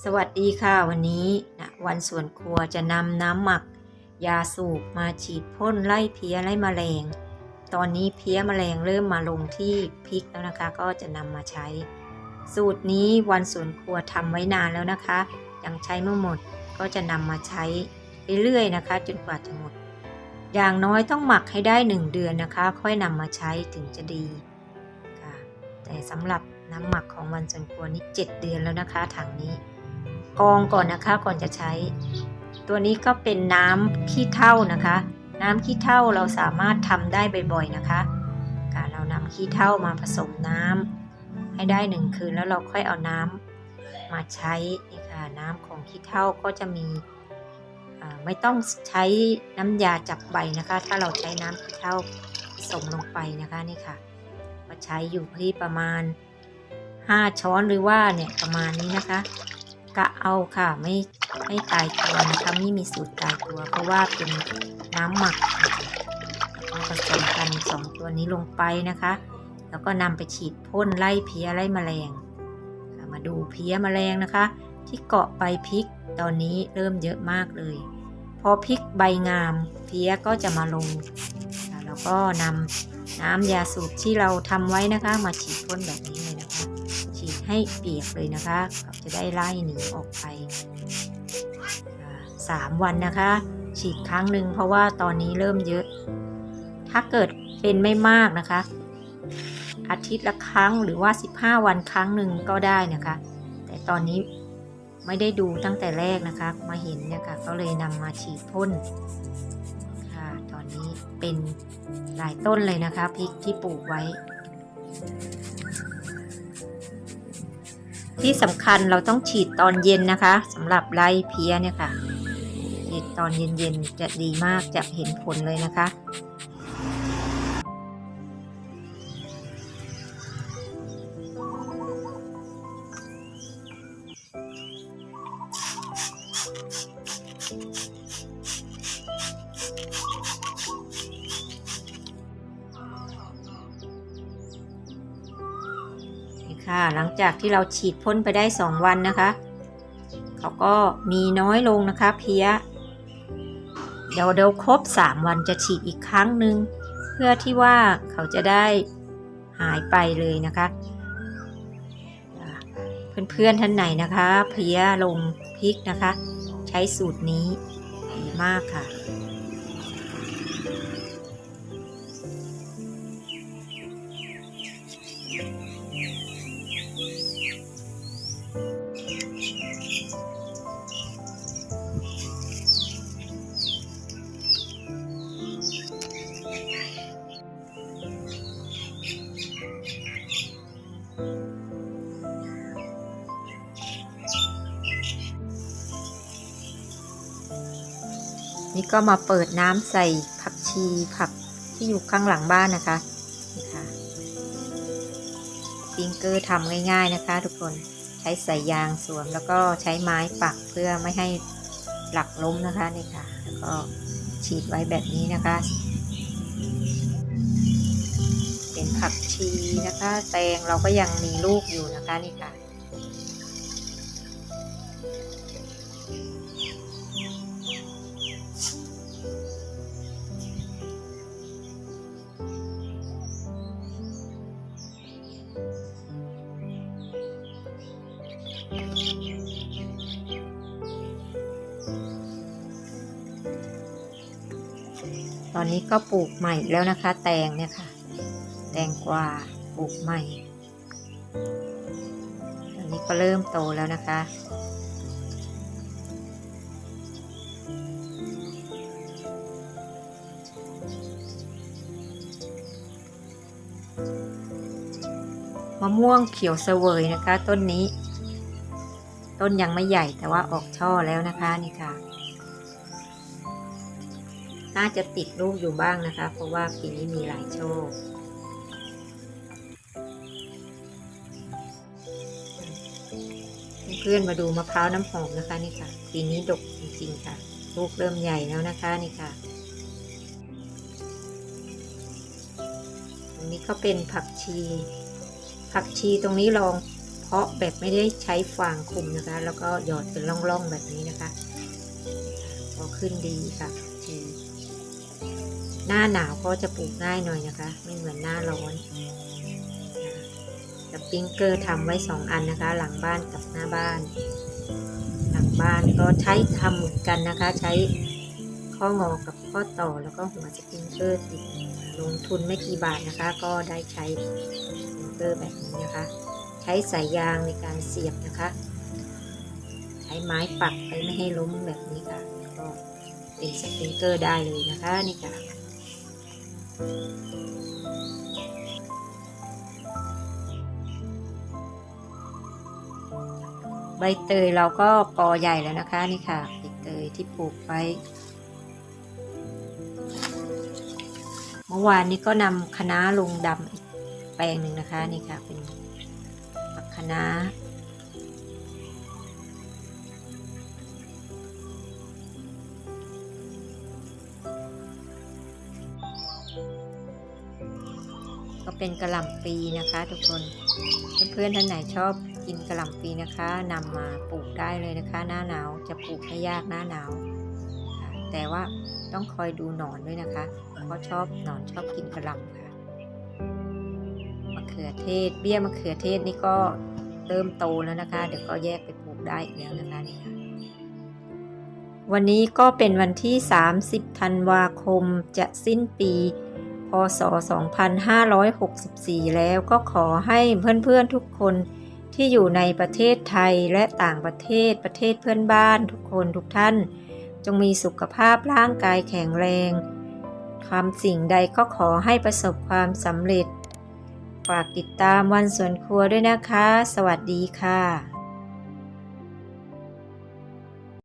สวัสดีค่ะวันนี้นะวันสวนครัวจะนำน้ำหมัก ยาสูบมาฉีดพ่นไล่เพี้ยไล่แมลง ตอนนี้เพี้ยแมลงเริ่มมาลงที่พริกแล้วนะคะ ก็จะนำมาใช้ สูตรนี้วันสวนครัวทำไว้นานแล้วนะคะ ยังใช้ไม่หมดก็จะนำมาใช้เรื่อยๆนะคะ จนกว่าจะหมด อย่างน้อยต้องหมักให้ได้ 1 เดือนนะคะ ค่อยนำมาใช้ถึงจะดีค่ะแต่สำหรับน้ำหมักของวันสวนครัวนี่7เดือนแล้วนะคะถังนี้ กองก่อนนะคะก่อนจะใช้ ตัวนี้ก็เป็นน้ำขี้เถ้านะคะ น้ำขี้เถ้าเราสามารถทำได้บ่อยๆนะคะค่ะเรานำขี้เถ้ามาผสมน้ำให้ได้หนึ่งคืนแล้วเราค่อยเอาน้ำมาใช้นี่ค่ะน้ำของขี้เถ้าก็จะมีไม่ต้องใช้น้ำยาจับใบนะคะ ถ้าเราใช้น้ำขี้เถ้าผสมลงไปนะคะนี่ค่ะก็ใช้อยู่ที่ประมาณ 5 ช้อนหรือว่าเนี่ยประมาณนี้นะคะ กะเอาค่ะไม่ไม่ตายตัวนะคะไม่มีสูตรตายตัว เพราะว่าเป็นน้ำหมักผสมกันสองตัวนี้ลงไปนะคะ แล้วก็นำไปฉีดพ่นไล่เพี้ยไล่แมลงมาดูเพี้ยแมลงนะคะ ที่เกาะใบพริกตอนนี้เริ่มเยอะมากเลย พอพริกใบงามเพี้ยก็จะมาลง แล้วก็นำน้ำยาสูบที่เราทำไว้นะคะ มาฉีดพ่นแบบนี้ ให้เปียกเลยนะคะเขาจะได้ไล่หนีออกไปสามวันนะคะ ฉีดครั้งหนึ่งเพราะว่าตอนนี้เริ่มเยอะ ถ้าเกิดเป็นไม่มากนะคะ อาทิตย์ละครั้งหรือว่า 15 วันครั้งหนึ่งก็ได้นะคะ แต่ตอนนี้ไม่ได้ดูตั้งแต่แรกนะคะ มาเห็นเนี่ยค่ะ ก็เลยนำมาฉีดพ่นค่ะ ตอนนี้เป็นหลายต้นเลยนะคะพริกที่ปลูกไว้ ที่สำคัญเราต้องฉีดตอนเย็นนะคะสำหรับไล่เพี้ยเนี่ยค่ะฉีดตอนเย็นๆจะดีมากจะเห็นผลเลยนะคะ ค่ะ หลังจากที่เราฉีดพ่นไปได้ 2 วันนะคะ เขาก็มีน้อยลงนะคะเพี้ย เดี๋ยวเดี๋ยวครบ 3 วันจะฉีดอีกครั้งหนึ่งเพื่อที่ว่าเขาจะได้หายไปเลยนะคะเพื่อนๆท่านไหนนะคะ เพี้ยลงพริกนะคะ ใช้สูตรนี้ดีมากค่ะ นี่ก็มาเปิดน้ำใส่ผักชีผักที่อยู่ข้างหลังบ้านนะคะนี่ค่ะฟิงเกอร์ทำง่าย ๆนะคะ ทุกคนใช้สายยางสวมแล้วก็ใช้ไม้ปักเพื่อไม่ให้หลักล้มนะคะนี่ค่ะ แล้วก็ฉีดไว้แบบนี้นะคะ เป็นผักชีนะคะ แตงเราก็ยังมีลูกอยู่นะคะนี่ค่ะ ตอนนี้ก็ปลูกใหม่แล้วนะคะ แตงเนี่ยค่ะ แตงกวาปลูกใหม่ ตอนนี้ก็เริ่มโตแล้วนะคะมะม่วงเขียวเสวยนะคะ ต้นนี้ ต้นยังไม่ใหญ่แต่ว่าออกช่อแล้วนะคะนี่ค่ะ น่าจะติดลูกอยู่บ้างนะคะ เพราะว่าปีนี้มีหลายโชคเพื่อนมาดูมะพร้าวน้ำหอมนะคะนี่ค่ะ ปีนี้ดกจริงๆค่ะ ลูกเริ่มใหญ่แล้วนะคะนี่ค่ะอันนี้ก็เป็นผักชี ผักชีตรงนี้ลองาะแบบไม่ได้ใช้ฟางคุมนะคะ แล้วก็หยอดเป็นร่องๆแบบนี้นะคะก็ขึ้นดีค่ะดีหน้าหนาวก็จะปลูกง่ายหน่อยนะคะ ไม่เหมือนหน้าร้อนสปริงเกอร์ทำไว้สองอันนะคะ หลังบ้านกับหน้าบ้าน หลังบ้านก็ใช้ทำเหมือนกันนะคะ ใช้ข้องอกับข้อต่อแล้วก็หัวสปริงเกอร์ติดลงทุนไม่กี่บาทนะคะ ก็ได้ใช้สปริงเกอร์แบบนี้นะคะ ใช้สายยางในการเสียบนะคะ ใช้ไม้ปักไปไม่ให้ล้มแบบนี้ค่ะ ก็เป็นสปริงเกอร์ได้เลยนะคะนี่ค่ะใบเตยเราก็กอใหญ่แล้วนะคะนี่ค่ะใบเตยที่ปลูกไว้เมื่อวานนี้ก็นำคะน้าลงดำอีกแปลงหนึ่งนะคะนี่ค่ะเป็น คะน้าก็เป็นกระหล่ำปีนะคะ ทุกคนเพื่อนๆท่านไหนชอบกินกระหล่ำปีนะคะนำมาปลูกได้เลยนะคะ หน้าหนาวจะปลูกไม่ยากหน้าหนาว แต่ว่าต้องคอยดูหนอนด้วยนะคะเพราชอบหนอนชอบกินกระหล่ำค่ะ เขือเทศ เบี้ยมะเขือเทศนี่ก็เริ่มโตแล้วนะคะ เดี๋ยวก็แยกไปปลูกได้อีกแล้วนะคะนี่ค่ะ วันนี้ก็เป็นวันที่ 30ธันวาคมจะสิ้นปีพศ 2564 แล้วก็ขอให้เพื่อนๆทุกคนที่อยู่ในประเทศไทยและต่างประเทศประเทศเพื่อนบ้านทุกคนทุกท่าน จงมีสุขภาพร่างกายแข็งแรงทำสิ่งใดก็ขอให้ประสบความสำเร็จ ฝากติดตามวันสวนครัวด้วยนะคะ สวัสดีค่ะ